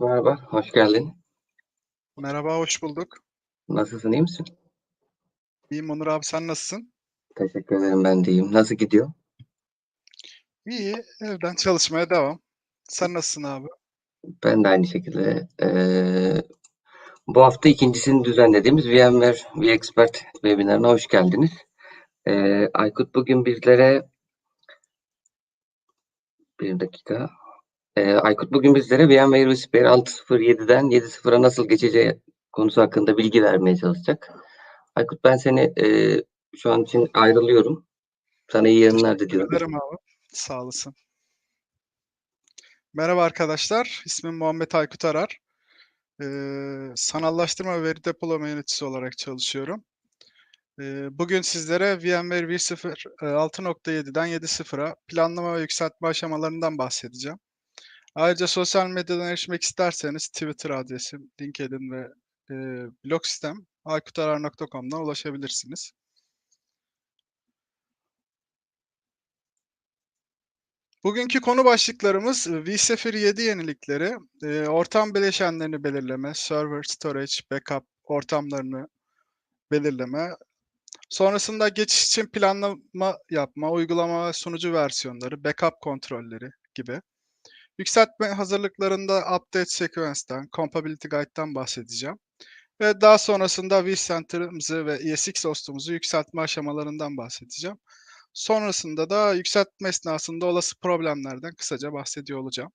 Merhaba, hoş geldin. Merhaba, hoş bulduk. Nasılsın, iyi misin? İyiyim Onur abi, sen nasılsın? Teşekkür ederim, ben de iyiyim. Nasıl gidiyor? İyi, evden çalışmaya devam. Sen nasılsın abi? Ben de aynı şekilde. Ee, bu hafta ikincisini düzenlediğimiz VMware vExpert webinarına hoş geldiniz. Ee, Aykut bugün bizlere bir dakika. Ee, Aykut bugün bizlere VMware Whisper 6.07'den 7.0'a nasıl geçeceği konusu hakkında bilgi vermeye çalışacak. Aykut ben seni e, şu an için ayrılıyorum. Sana iyi yayınlar diliyorum. Ederim abi. Sağ olasın. Merhaba arkadaşlar, ismim Muhammed Aykut Arar. Ee, sanallaştırma ve veri depolama yöneticisi olarak çalışıyorum. Ee, bugün sizlere VMware vSphere 6.7'den 7.0'a planlama ve yükseltme aşamalarından bahsedeceğim. Ayrıca sosyal medyadan erişmek isterseniz Twitter adresim, LinkedIn ve e, blog sistem aykutarar.com'dan ulaşabilirsiniz. Bugünkü konu başlıklarımız vSphere 7 yenilikleri, e, ortam bileşenlerini belirleme, server, storage, backup ortamlarını belirleme, sonrasında geçiş için planlama yapma, uygulama sunucu versiyonları, backup kontrolleri gibi. Yükseltme hazırlıklarında Update Sequence'den, Compatibility Guide'dan bahsedeceğim. Ve daha sonrasında vCenter'ımızı ve ESX host'umuzu yükseltme aşamalarından bahsedeceğim. Sonrasında da yükseltme esnasında olası problemlerden kısaca bahsediyor olacağım.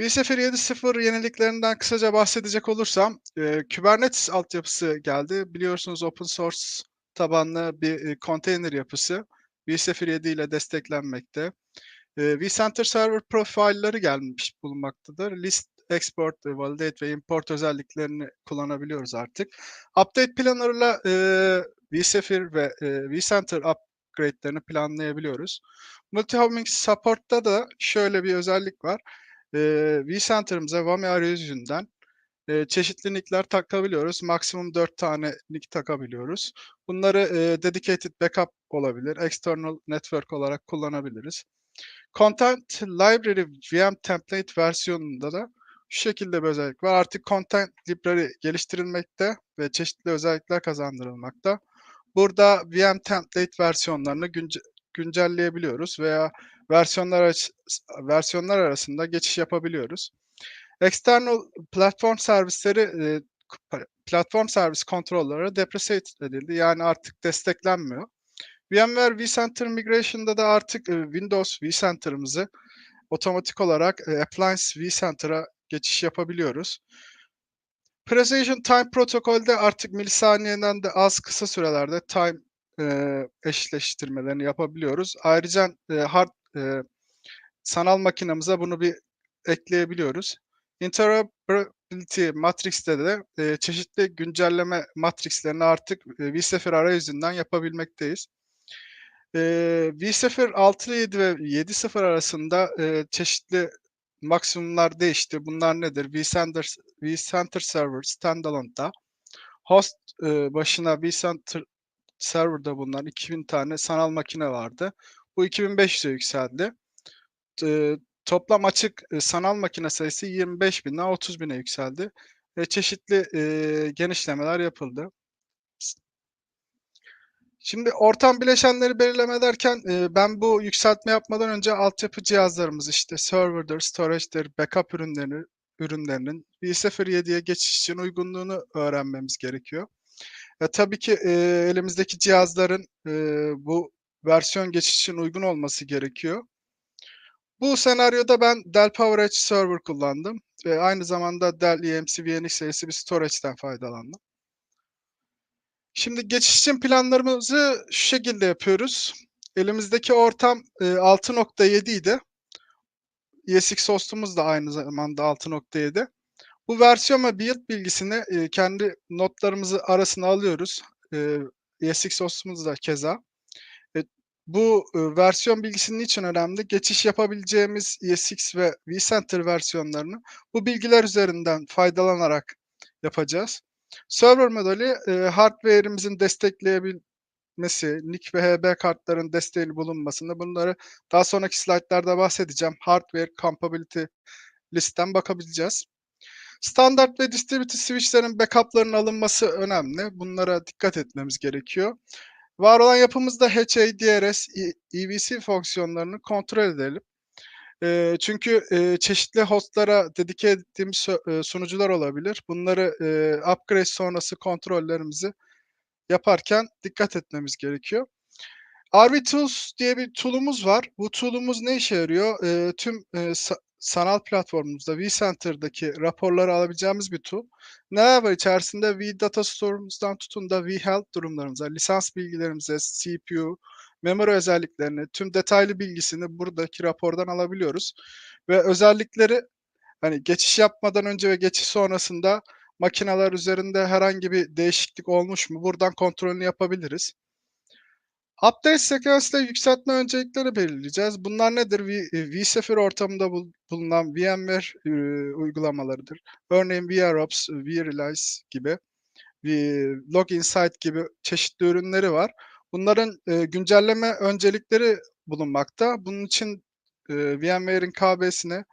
vSphere 7.0 yeniliklerinden kısaca bahsedecek olursam, e, Kubernetes altyapısı geldi. Biliyorsunuz open source tabanlı bir e, konteyner yapısı vSphere 7 ile desteklenmekte. E, vCenter Server profile'ları gelmiş bulunmaktadır. List, export, validate ve import özelliklerini kullanabiliyoruz artık. Update Planner ile e, vSphere ve e, vCenter upgrade'lerini planlayabiliyoruz. Multi-homing support'ta da şöyle bir özellik var. E, vCenter'ımıza VAMI arayüzünden e, çeşitli nickler takabiliyoruz. Maksimum 4 tane nick takabiliyoruz. Bunları e, dedicated backup olabilir, external network olarak kullanabiliriz. Content Library VM Template versiyonunda da şu şekilde bir özellik var. Artık Content Library geliştirilmekte ve çeşitli özellikler kazandırılmakta. Burada VM Template versiyonlarını günce güncelleyebiliyoruz veya versiyonlar versiyonlar arasında geçiş yapabiliyoruz. External platform servisleri e, platform servis kontrolleri depreciate edildi. Yani artık desteklenmiyor. VMware vCenter Migration'da da artık e, Windows vCenter'ımızı otomatik olarak e, Appliance vCenter'a geçiş yapabiliyoruz. Precision Time protokolde artık milisaniyeden de az kısa sürelerde time e, eşleştirmelerini yapabiliyoruz. Ayrıca hard sanal makinamıza bunu bir ekleyebiliyoruz. Interoperability Matrix'te de çeşitli güncelleme matrixlerini artık vSphere arayüzünden yapabilmekteyiz. E, vSphere 6.7 ve 7.0 arasında e, çeşitli maksimumlar değişti. Bunlar nedir? vCenter, vCenter Server Standalone'da host e, başına vCenter Server'da bulunan 2000 tane sanal makine vardı. Bu 2500'e yükseldi. E, toplam açık e, sanal makine sayısı 25 binden 30 bine yükseldi. Ve çeşitli e, genişlemeler yapıldı. Şimdi ortam bileşenleri belirleme derken e, ben bu yükseltme yapmadan önce altyapı cihazlarımız işte server'dır, storage'dir, backup ürünlerini, ürünlerinin vSphere 7'ye geçiş için uygunluğunu öğrenmemiz gerekiyor. E, tabii ki e, elimizdeki cihazların bu versiyon geçiş için uygun olması gerekiyor. Bu senaryoda ben Dell PowerEdge Server kullandım ve aynı zamanda Dell EMC VNX serisi bir storage'den faydalandım. Şimdi geçiş için planlarımızı şu şekilde yapıyoruz. Elimizdeki ortam e, 6.7 idi. ESX hostumuz da aynı zamanda 6.7. Bu versiyon ve build bilgisini e, kendi notlarımızı arasına alıyoruz. E, ESX hostumuz da keza. E, bu e, versiyon bilgisinin için önemli? Geçiş yapabileceğimiz ESX ve vCenter versiyonlarını bu bilgiler üzerinden faydalanarak yapacağız. Server modeli e, hardware'imizin destekleyebilmesi, NIC ve HB kartların desteği bulunmasında bunları daha sonraki slaytlarda bahsedeceğim. Hardware compatibility listten bakabileceğiz. Standart ve distributed switchlerin backup'larının alınması önemli. Bunlara dikkat etmemiz gerekiyor. Var olan yapımızda HADRS, EVC fonksiyonlarını kontrol edelim. Eee, çünkü, eee, çeşitli host'lara dedike ettiğimiz sunucular olabilir. Bunları, eee, upgrade sonrası kontrollerimizi yaparken dikkat etmemiz gerekiyor. RV Tools diye bir tool'umuz var. Bu tool'umuz ne işe yarıyor? Eee, tüm, sa sanal platformumuzda vCenter'daki raporları alabileceğimiz bir tool. Neler var içerisinde? vData Store'umuzdan tutun da vHealth durumlarımıza, lisans bilgilerimize, CPU, memory özelliklerini, tüm detaylı bilgisini buradaki rapordan alabiliyoruz ve özellikleri, hani, geçiş yapmadan önce ve geçiş sonrasında makineler üzerinde herhangi bir değişiklik olmuş mu buradan kontrolünü yapabiliriz. Update sekansında yükseltme öncelikleri belirleyeceğiz. Bunlar nedir? Eee, vSphere ortamında bul bulunan VMware, eee, uygulamalarıdır. Örneğin VROps, vRealize gibi, Log Insight gibi çeşitli ürünleri var. Bunların, eee, güncelleme öncelikleri bulunmakta. Bunun için, eee, VMware'in KB'sini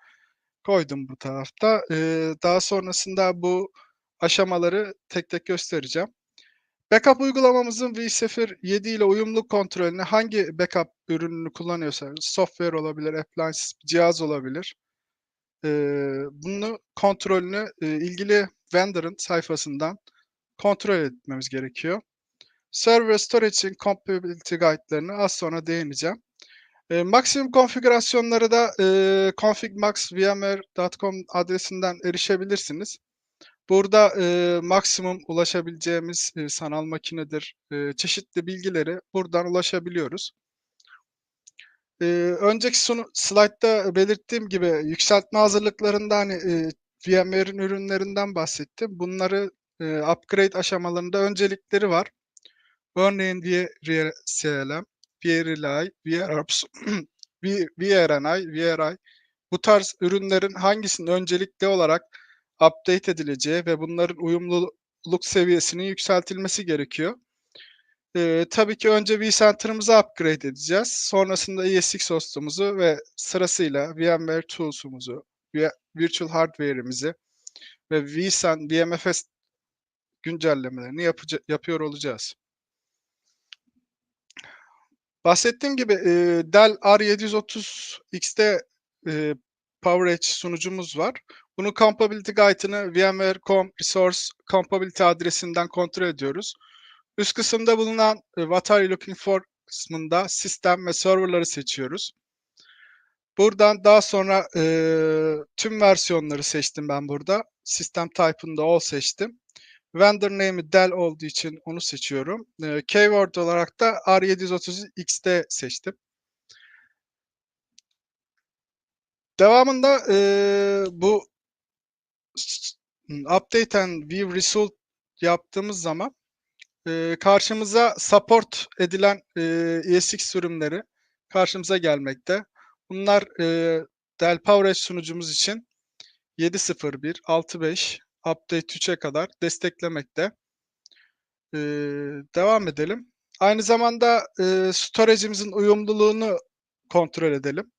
koydum bu tarafta. Eee, daha sonrasında bu aşamaları tek tek göstereceğim. Backup uygulamamızın vSphere 7 ile uyumluluk kontrolünü hangi backup ürününü kullanıyorsanız, software olabilir, appliance, cihaz olabilir. Eee, bunu kontrolünü, eee, ilgili vendor'ın sayfasından kontrol etmemiz gerekiyor. Server ve storage'in compatibility guide'larına az sonra değineceğim. Eee, maksimum konfigürasyonları da, eee, config.max.vmware.com adresinden erişebilirsiniz. Burada, eee, maksimum ulaşabileceğimiz, eee, sanal makinedir, eee, çeşitli bilgileri buradan ulaşabiliyoruz. Eee, önceki sunu slaytta belirttiğim gibi yükseltme hazırlıklarında, hani, eee, VMware'in ürünlerinden bahsettim. Bunları, eee, upgrade aşamalarında öncelikleri var. Örneğin vRCLM, vRealize, VROps, V vRNI, VRI bu tarz ürünlerin hangisinin öncelikli olarak update edileceği ve bunların uyumluluk seviyesinin yükseltilmesi gerekiyor. Eee, tabii ki önce vCenter'ımızı upgrade edeceğiz. Sonrasında ESX host'umuzu ve sırasıyla VMware Tools'umuzu, vi virtual hardware'imizi ve vCen VMFS güncellemelerini yapıyor olacağız. Bahsettiğim gibi, eee, Dell R730X'te, eee, PowerEdge sunucumuz var. Bunun compatibility guide'ını vmware.com resource compatibility adresinden kontrol ediyoruz. Üst kısımda bulunan, eee, what are you looking for kısmında sistem ve server'ları seçiyoruz. Buradan daha sonra, eee, tüm versiyonları seçtim ben burada. System type'ını da all seçtim. Vendor name'i Dell olduğu için onu seçiyorum. Eee, keyword olarak da R730X'te seçtim. Devamında, eee, bu update and view result yaptığımız zaman, eee, karşımıza support edilen, eee, ESX sürümleri karşımıza gelmekte. Bunlar, eee, Dell PowerEdge sunucumuz için 7.0.1, 6.5, update 3'e kadar desteklemekte. Eee, devam edelim. Aynı zamanda, eee, storage'imizin uyumluluğunu kontrol edelim.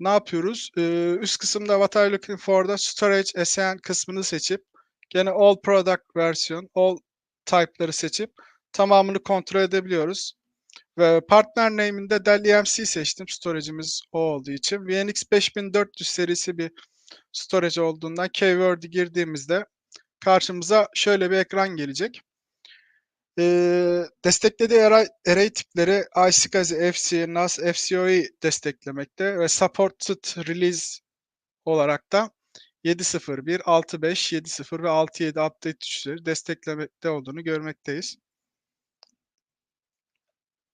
Ne yapıyoruz? Eee, üst kısımda what are looking for'da storage SN kısmını seçip gene all product versiyon, all type'ları seçip tamamını kontrol edebiliyoruz. Ve partner name'inde Dell EMC seçtim. Storage'imiz o olduğu için. VNX 5400 serisi bir storage olduğundan keyword'i girdiğimizde karşımıza şöyle bir ekran gelecek. Eee, desteklediği array array tipleri iSCSI, FC, NAS, FCOE desteklemekte ve supported release olarak da 7.0.1, 6.5, 7.0 ve 6.7 update tuşları desteklemekte olduğunu görmekteyiz.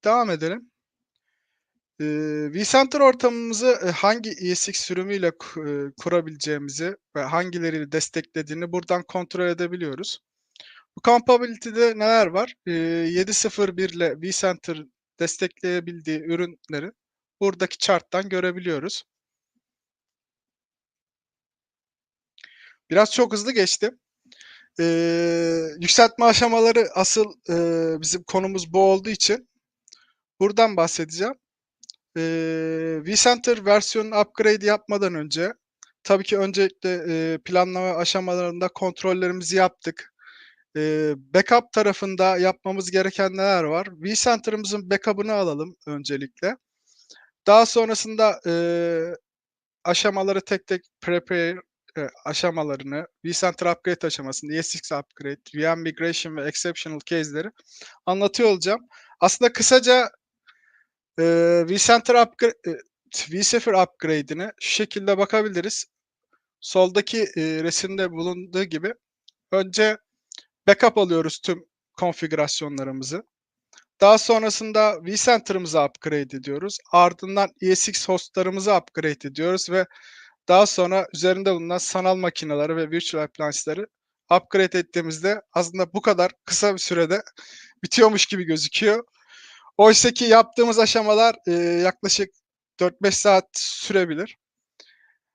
Devam edelim. Eee, vCenter ortamımızı, hangi ESX sürümüyle eee, kurabileceğimizi ve hangileriyle desteklediğini buradan kontrol edebiliyoruz. Bu compatibility'de neler var? Eee, 7.0.1 ile vCenter destekleyebildiği ürünleri buradaki chart'tan görebiliyoruz. Biraz çok hızlı geçtim. Eee, yükseltme aşamaları asıl, eee, bizim konumuz bu olduğu için buradan bahsedeceğim. Eee, vCenter versiyonunu upgrade yapmadan önce tabii ki öncelikle, eee, planlama aşamalarında kontrollerimizi yaptık. Eee, backup tarafında yapmamız gereken neler var? vCenter'ımızın backup'ını alalım öncelikle. Daha sonrasında, eee, aşamaları tek tek prepare, eee, aşamalarını, vCenter upgrade aşamasını, ES6 upgrade, VM migration ve exceptional case'leri anlatıyor olacağım. Aslında kısaca, eee, vCenter upgra eee, vSphere upgrade'ine şu şekilde bakabiliriz. Soldaki, eee, resimde bulunduğu gibi önce backup alıyoruz tüm konfigürasyonlarımızı. Daha sonrasında vCenter'ımızı upgrade ediyoruz. Ardından ESX host'larımızı upgrade ediyoruz ve daha sonra üzerinde bulunan sanal makineleri ve virtual appliance'ları upgrade ettiğimizde aslında bu kadar kısa bir sürede bitiyormuş gibi gözüküyor. Oysaki yaptığımız aşamalar, eee, yaklaşık 4-5 saat sürebilir.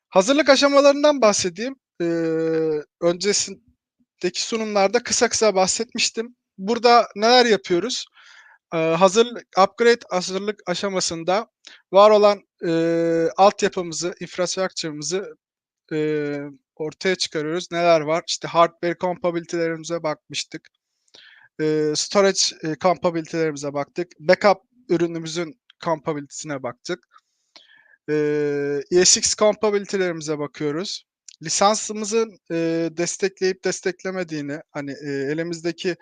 Hazırlık aşamalarından bahsedeyim. Eee, öncesindeki sunumlarda kısa kısa bahsetmiştim. Burada neler yapıyoruz? Eee, hazırlık upgrade hazırlık aşamasında var olan, eee, altyapımızı, infrastructure'ımızı, eee, ortaya çıkarıyoruz. Neler var? İşte hardware compatibility'lerimize bakmıştık. Eee, storage, eee, compatibility'lerimize baktık. Backup ürünümüzün compatibility'sine baktık. Eee, ESX compatibility'lerimize bakıyoruz. Lisansımızın, eee, destekleyip desteklemediğini, hani, eee, elimizdeki,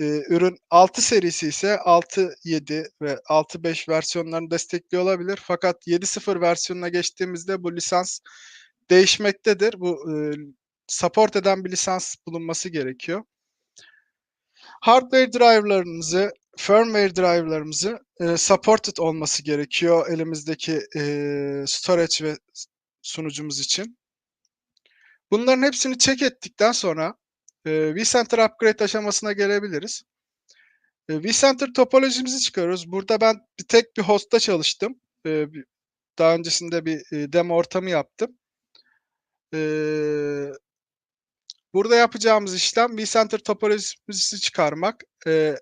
eee, ürün 6 serisi ise 6.7 ve 6.5 versiyonlarını destekliyor olabilir. Fakat 7.0 versiyonuna geçtiğimizde bu lisans değişmektedir. Bu, eee, support eden bir lisans bulunması gerekiyor. Hardware driver'larımızı, firmware driver'larımızı, eee, supported olması gerekiyor elimizdeki, eee, storage ve sunucumuz için. Bunların hepsini check ettikten sonra, eee, vCenter upgrade aşamasına gelebiliriz. Eee, vCenter topolojimizi çıkarıyoruz. Burada ben bir tek bir host'ta çalıştım. Bir daha öncesinde bir, eee, demo ortamı yaptım. Eee burada yapacağımız işlem vCenter topolojimizi çıkarmak. Eee,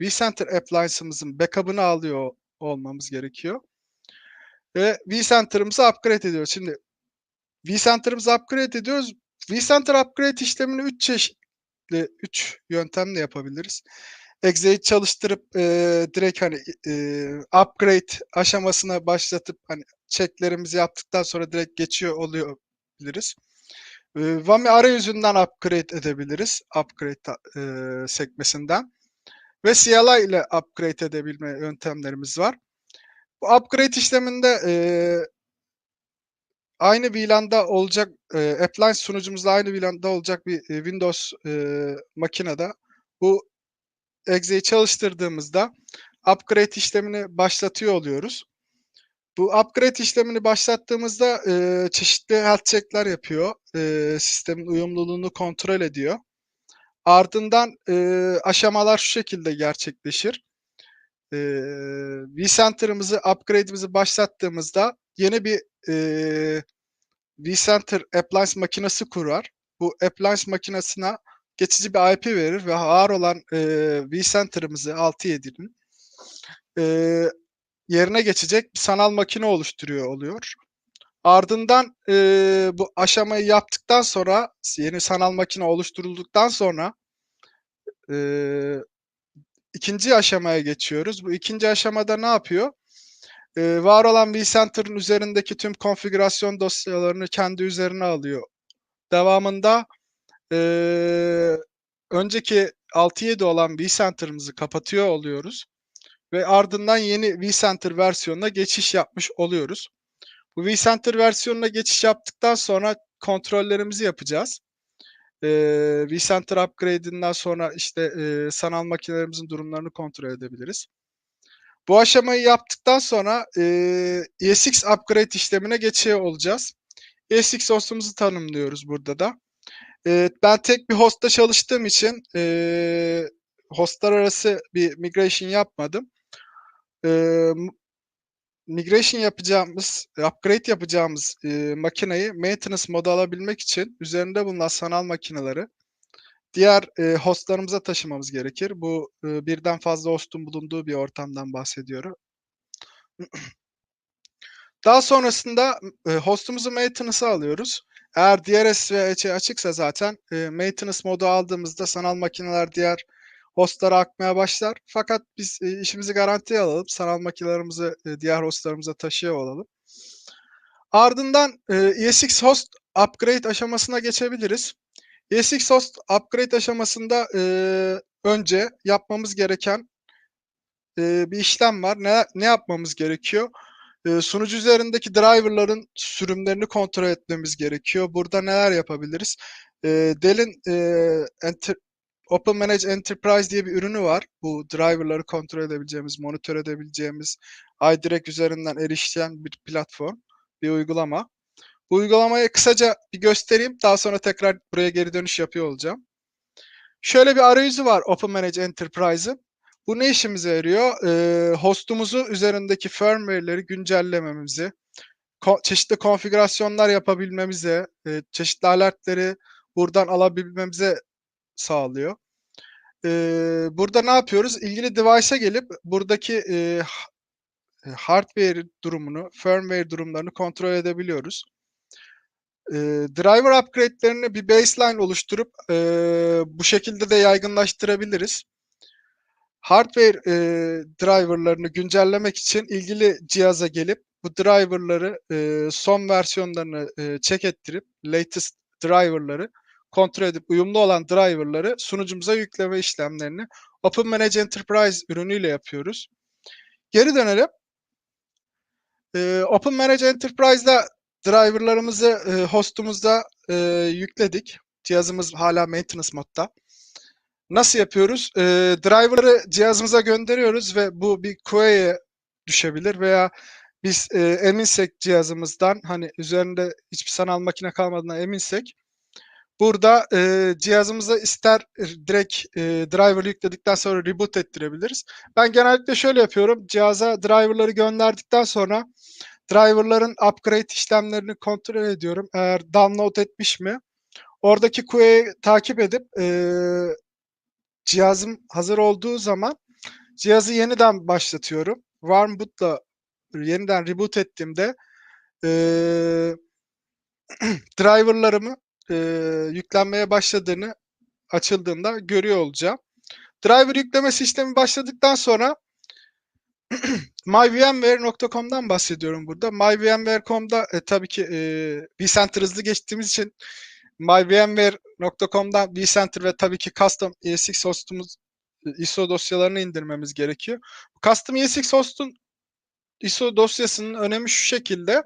vCenter appliance'ımızın backup'ını alıyor olmamız gerekiyor. Ve vCenter'ımızı upgrade ediyoruz. Şimdi vCenter'ımızı upgrade ediyoruz. vCenter upgrade işlemini 3 çeşitli 3 yöntemle yapabiliriz. Exe'yi çalıştırıp, eee, direkt, hani, eee, upgrade aşamasına başlatıp, hani, check'lerimizi yaptıktan sonra direkt geçiyor oluyor biliriz. Eee, WAMI arayüzünden upgrade edebiliriz. Upgrade eee, sekmesinden ve CLI ile upgrade edebilme yöntemlerimiz var. Bu upgrade işleminde, eee aynı VLAN'da olacak, eee, appliance sunucumuzla aynı VLAN'da olacak bir, eee, Windows, eee, makinede bu Exe'yi çalıştırdığımızda upgrade işlemini başlatıyor oluyoruz. Bu upgrade işlemini başlattığımızda, eee, çeşitli health check'ler yapıyor. Eee, sistemin uyumluluğunu kontrol ediyor. Ardından, eee, aşamalar şu şekilde gerçekleşir. Eee, vCenter'ımızı, upgrade'imizi başlattığımızda yeni bir, eee, vCenter appliance makinesi kurar. Bu appliance makinesine geçici bir IP verir ve var olan, eee, vCenter'ımızı 6.7'nin eee, yerine geçecek bir sanal makine oluşturuyor oluyor. Ardından, eee, bu aşamayı yaptıktan sonra, yeni sanal makine oluşturulduktan sonra, eee, 2'nci aşamaya geçiyoruz. Bu 2'nci aşamada ne yapıyor? Eee, var olan vCenter'ın üzerindeki tüm konfigürasyon dosyalarını kendi üzerine alıyor. Devamında, eee, önceki 6.7 olan vCenter'ımızı kapatıyor oluyoruz ve ardından yeni vCenter versiyonuna geçiş yapmış oluyoruz. Bu vCenter versiyonuna geçiş yaptıktan sonra kontrollerimizi yapacağız. Eee, vCenter upgrade'inden sonra, işte, eee, sanal makinelerimizin durumlarını kontrol edebiliriz. Bu aşamayı yaptıktan sonra, eee, ESX upgrade işlemine geçiyor olacağız. ESX host'umuzu tanımlıyoruz burada da. Eee, ben tek bir host'ta çalıştığım için, eee, host'lar arası bir migration yapmadım. M migration yapacağımız, upgrade yapacağımız, eee, makineyi maintenance moda alabilmek için üzerinde bulunan sanal makineleri diğer, eee, host'larımıza taşımamız gerekir. Bu, ııı, birden fazla host'un bulunduğu bir ortamdan bahsediyorum. Daha sonrasında e, hostumuzu maintenance'a alıyoruz. Eğer DRS ve HA açıksa zaten e, maintenance modu aldığımızda sanal makineler diğer hostlara akmaya başlar. Fakat biz e, işimizi garantiye alalım. Sanal makinelerimizi e, diğer hostlarımıza taşıyor olalım. Ardından e, ESX host upgrade aşamasına geçebiliriz. ESX host upgrade aşamasında e, önce yapmamız gereken e, bir işlem var. Ne, ne yapmamız gerekiyor? E, sunucu üzerindeki driverların sürümlerini kontrol etmemiz gerekiyor. Burada neler yapabiliriz? E, Dell'in e, enter, Open Manage Enterprise diye bir ürünü var. Bu driverları kontrol edebileceğimiz, monitör edebileceğimiz, iDirect üzerinden erişilen bir platform, bir uygulama. Bu uygulamayı kısaca bir göstereyim. Daha sonra tekrar buraya geri dönüş yapıyor olacağım. Şöyle bir arayüzü var Open Manage Enterprise'ın. Bu ne işimize yarıyor? Ee, hostumuzu üzerindeki firmware'leri güncellememizi, ko- çeşitli konfigürasyonlar yapabilmemize, e, çeşitli alertleri buradan alabilmemize sağlıyor. Burada ne yapıyoruz? İlgili device'a gelip buradaki e, hardware durumunu, firmware durumlarını kontrol edebiliyoruz. Ee, driver upgrade'lerini bir baseline oluşturup e, bu şekilde de yaygınlaştırabiliriz. Hardware e, driverlarını güncellemek için ilgili cihaza gelip bu driverları e, son versiyonlarını e, check ettirip latest driverları kontrol edip uyumlu olan driverları sunucumuza yükleme işlemlerini Open Manage Enterprise ürünüyle yapıyoruz. Geri dönelim. E, Open Manage Enterprise'da driverlarımızı e, hostumuzda e, yükledik. Cihazımız hala maintenance modda. Nasıl yapıyoruz? E, driver'ı cihazımıza gönderiyoruz ve bu bir QA'ya düşebilir veya biz e, eminsek cihazımızdan hani üzerinde hiçbir sanal makine kalmadığına eminsek burada e, cihazımıza ister direkt e, driver yükledikten sonra reboot ettirebiliriz. Ben genellikle şöyle yapıyorum. Cihaza driver'ları gönderdikten sonra driver'ların upgrade işlemlerini kontrol ediyorum. Eğer download etmiş mi? Oradaki QA'yı takip edip e, cihazım hazır olduğu zaman cihazı yeniden başlatıyorum. Warmboot'la yeniden reboot ettiğimde e, driverlarımı e, yüklenmeye başladığını açıldığında görüyor olacağım. Driver yükleme sistemi başladıktan sonra myvmware.com'dan bahsediyorum burada. myvmware.com'da e, tabii ki e, vCenter hızlı geçtiğimiz için myvmware.com'dan vCenter ve tabii ki custom ESX hostumuz e, ISO dosyalarını indirmemiz gerekiyor. Custom ESX host'un ISO dosyasının önemi şu şekilde.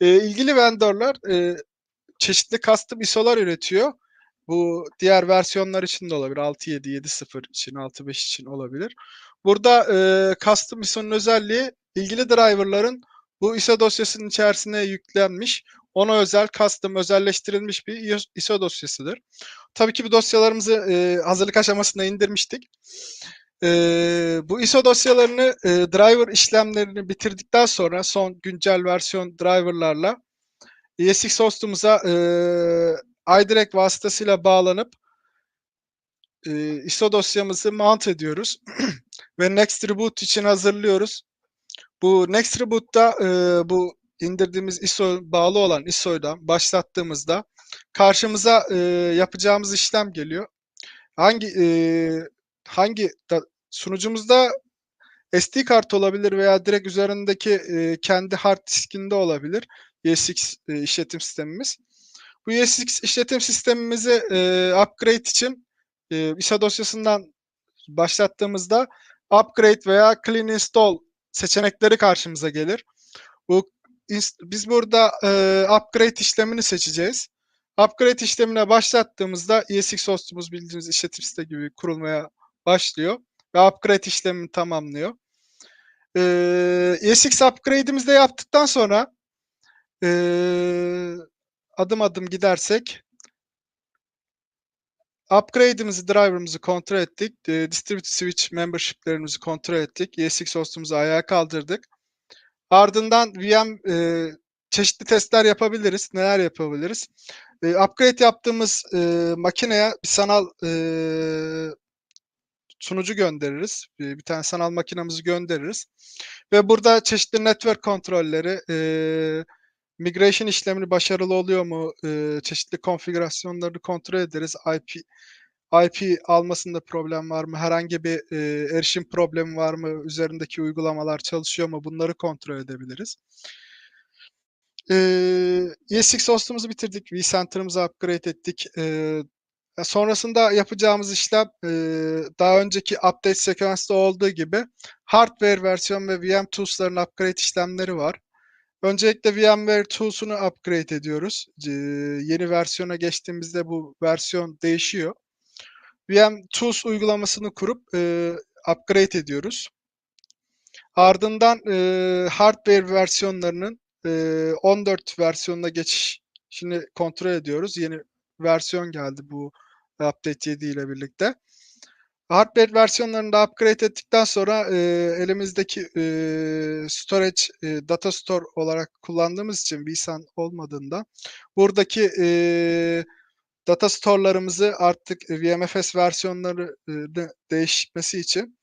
E, ilgili vendorlar e, çeşitli custom ISO'lar üretiyor. Bu diğer versiyonlar için de olabilir. 6.7, 7.0 için, 6.5 için olabilir. Burada e, custom ISO'nun özelliği ilgili driverların bu ISO dosyasının içerisine yüklenmiş, ona özel custom özelleştirilmiş bir ISO dosyasıdır. Tabii ki bu dosyalarımızı e, hazırlık aşamasında indirmiştik. E, bu ISO dosyalarını e, driver işlemlerini bitirdikten sonra son güncel versiyon driverlarla ESX hostumuza e, iDirect vasıtasıyla bağlanıp e, ISO dosyamızı mount ediyoruz ve Next Reboot için hazırlıyoruz. Bu Next Reboot'ta e, bu indirdiğimiz ISO bağlı olan ISO'dan başlattığımızda karşımıza e, yapacağımız işlem geliyor. Hangi e, hangi da, sunucumuzda SD kart olabilir veya direkt üzerindeki e, kendi hard diskinde olabilir. ESX e, işletim sistemimiz. Bu ESX işletim sistemimizi e, upgrade için e, ISO dosyasından başlattığımızda upgrade veya clean install seçenekleri karşımıza gelir. Bu biz burada e, upgrade işlemini seçeceğiz. Upgrade işlemine başlattığımızda ESX hostumuz bildiğiniz işletim sistemi gibi kurulmaya başlıyor ve upgrade işlemini tamamlıyor. E, ESX upgrade'imizi de yaptıktan sonra e, adım adım gidersek upgrade'imizi, driver'ımızı kontrol ettik. E, distributed switch membership'lerimizi kontrol ettik. ESX hostumuzu ayağa kaldırdık. Ardından VM e, çeşitli testler yapabiliriz. Neler yapabiliriz? E, upgrade yaptığımız e, makineye bir sanal e, sunucu göndeririz. Bir, bir tane sanal makinamızı göndeririz. Ve burada çeşitli network kontrolleri, e, migration işlemini başarılı oluyor mu, e, çeşitli konfigürasyonları kontrol ederiz. IP IP almasında problem var mı? Herhangi bir e, erişim problemi var mı? Üzerindeki uygulamalar çalışıyor mu? Bunları kontrol edebiliriz. E, ESX host'umuzu bitirdik. vCenter'ımızı upgrade ettik. E, sonrasında yapacağımız işlem e, daha önceki update sekansında olduğu gibi hardware versiyon ve VM tools'ların upgrade işlemleri var. Öncelikle VMware Tools'unu upgrade ediyoruz. E, yeni versiyona geçtiğimizde bu versiyon değişiyor. VM Tools uygulamasını kurup e, upgrade ediyoruz. Ardından e, hardware versiyonlarının e, 14 versiyonuna geçişini kontrol ediyoruz. Yeni versiyon geldi bu update 7 ile birlikte. Hardware versiyonlarını da upgrade ettikten sonra e, elimizdeki e, storage, e, data store olarak kullandığımız için vSAN olmadığında buradaki e, data store'larımızı artık VMFS versiyonları e, de- değişmesi için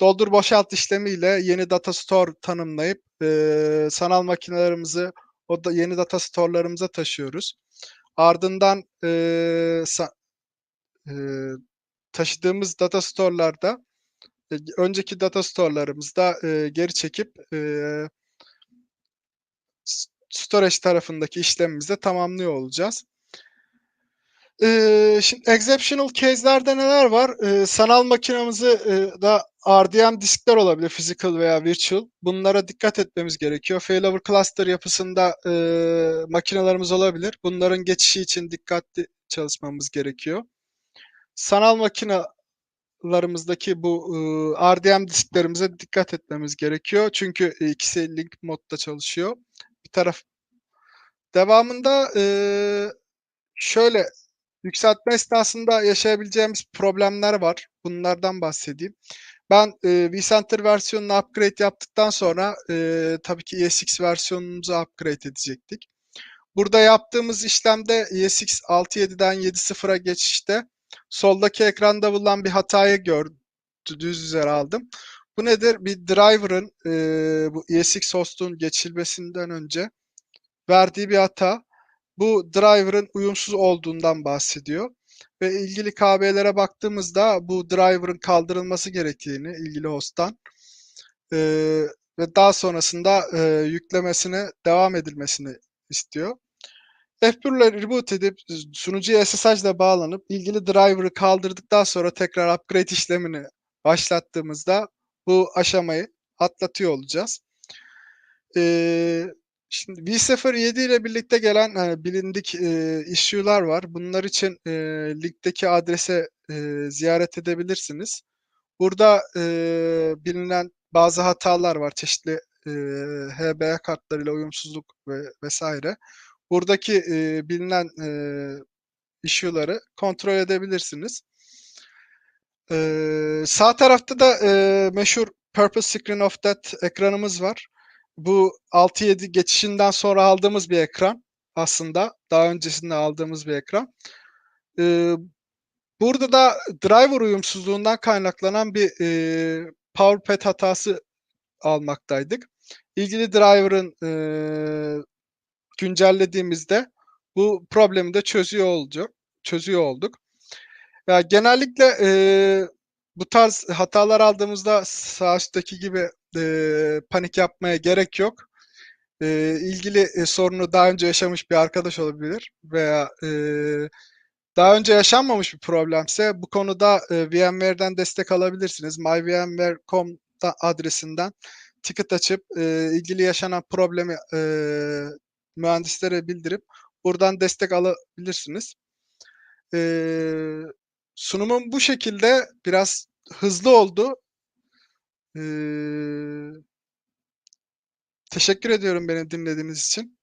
doldur boşalt işlemiyle yeni data store tanımlayıp e, sanal makinelerimizi o da yeni data store'larımıza taşıyoruz. Ardından e, sa- e, taşıdığımız data store'larda e, önceki data store'larımızda e, geri çekip e, storage tarafındaki işlemimizi tamamlıyor olacağız. Ee, şimdi exceptional case'lerde neler var? Ee, sanal makinamızı e, da RDM diskler olabilir, physical veya virtual. Bunlara dikkat etmemiz gerekiyor. Failover cluster yapısında e, makinelerimiz olabilir. Bunların geçişi için dikkatli çalışmamız gerekiyor. Sanal makinalarımızdaki bu e, RDM disklerimize dikkat etmemiz gerekiyor. Çünkü ikisi link modda çalışıyor. Bir taraf devamında e, şöyle yükseltme esnasında yaşayabileceğimiz problemler var. Bunlardan bahsedeyim. Ben e, vCenter versiyonunu upgrade yaptıktan sonra e, tabii ki ESX versiyonumuzu upgrade edecektik. Burada yaptığımız işlemde ESX 6.7'den 7.0'a geçişte soldaki ekranda bulunan bir hatayı gördüm. Düz üzere aldım. Bu nedir? Bir driver'ın e, bu ESX host'un geçilmesinden önce verdiği bir hata bu driver'ın uyumsuz olduğundan bahsediyor. Ve ilgili KB'lere baktığımızda bu driver'ın kaldırılması gerektiğini ilgili host'tan e, ve daha sonrasında e, yüklemesine devam edilmesini istiyor. F1 ile reboot edip sunucuya SSH ile bağlanıp ilgili driver'ı kaldırdıktan sonra tekrar upgrade işlemini başlattığımızda bu aşamayı atlatıyor olacağız. Ee, Şimdi V0 7 ile birlikte gelen hani bilindik e, issue'lar var. Bunlar için e, linkteki adrese e, ziyaret edebilirsiniz. Burada e, bilinen bazı hatalar var. Çeşitli e, HBA kartlarıyla uyumsuzluk ve vesaire. Buradaki e, bilinen e, issue'ları kontrol edebilirsiniz. E, sağ tarafta da e, meşhur Purpose Screen of Death ekranımız var bu 6-7 geçişinden sonra aldığımız bir ekran aslında. Daha öncesinde aldığımız bir ekran. Ee, burada da driver uyumsuzluğundan kaynaklanan bir e, PowerPad hatası almaktaydık. İlgili driver'ın e, güncellediğimizde bu problemi de çözüyor olacak. Çözüyor olduk. Ya genellikle e, bu tarz hatalar aldığımızda sağ üstteki gibi e, panik yapmaya gerek yok. E, ilgili e, sorunu daha önce yaşamış bir arkadaş olabilir veya e, daha önce yaşanmamış bir problemse bu konuda e, VMware'den destek alabilirsiniz. myvmware.com adresinden ticket açıp e, ilgili yaşanan problemi e, mühendislere bildirip buradan destek alabilirsiniz. E, sunumum bu şekilde biraz hızlı oldu. Ee, teşekkür ediyorum beni dinlediğiniz için.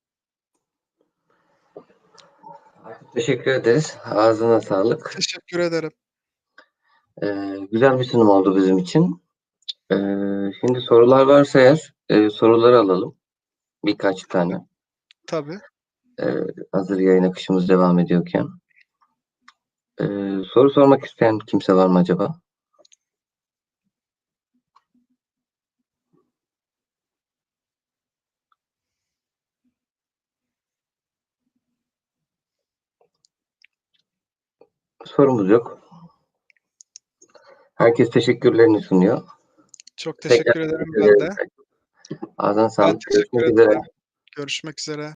Teşekkür ederiz. Ağzına sağlık. Teşekkür ederim. Ee, güzel bir sunum oldu bizim için. Ee, şimdi sorular varsa eğer e, soruları alalım. Birkaç tane. Tabii. Ee, hazır yayın akışımız devam ediyorken. Ee, soru sormak isteyen kimse var mı acaba? Sorumuz yok. Herkes teşekkürlerini sunuyor. Çok teşekkür Tekrar ederim ben de. Ağzına sağlık. Görüşmek üzere. Görüşmek üzere.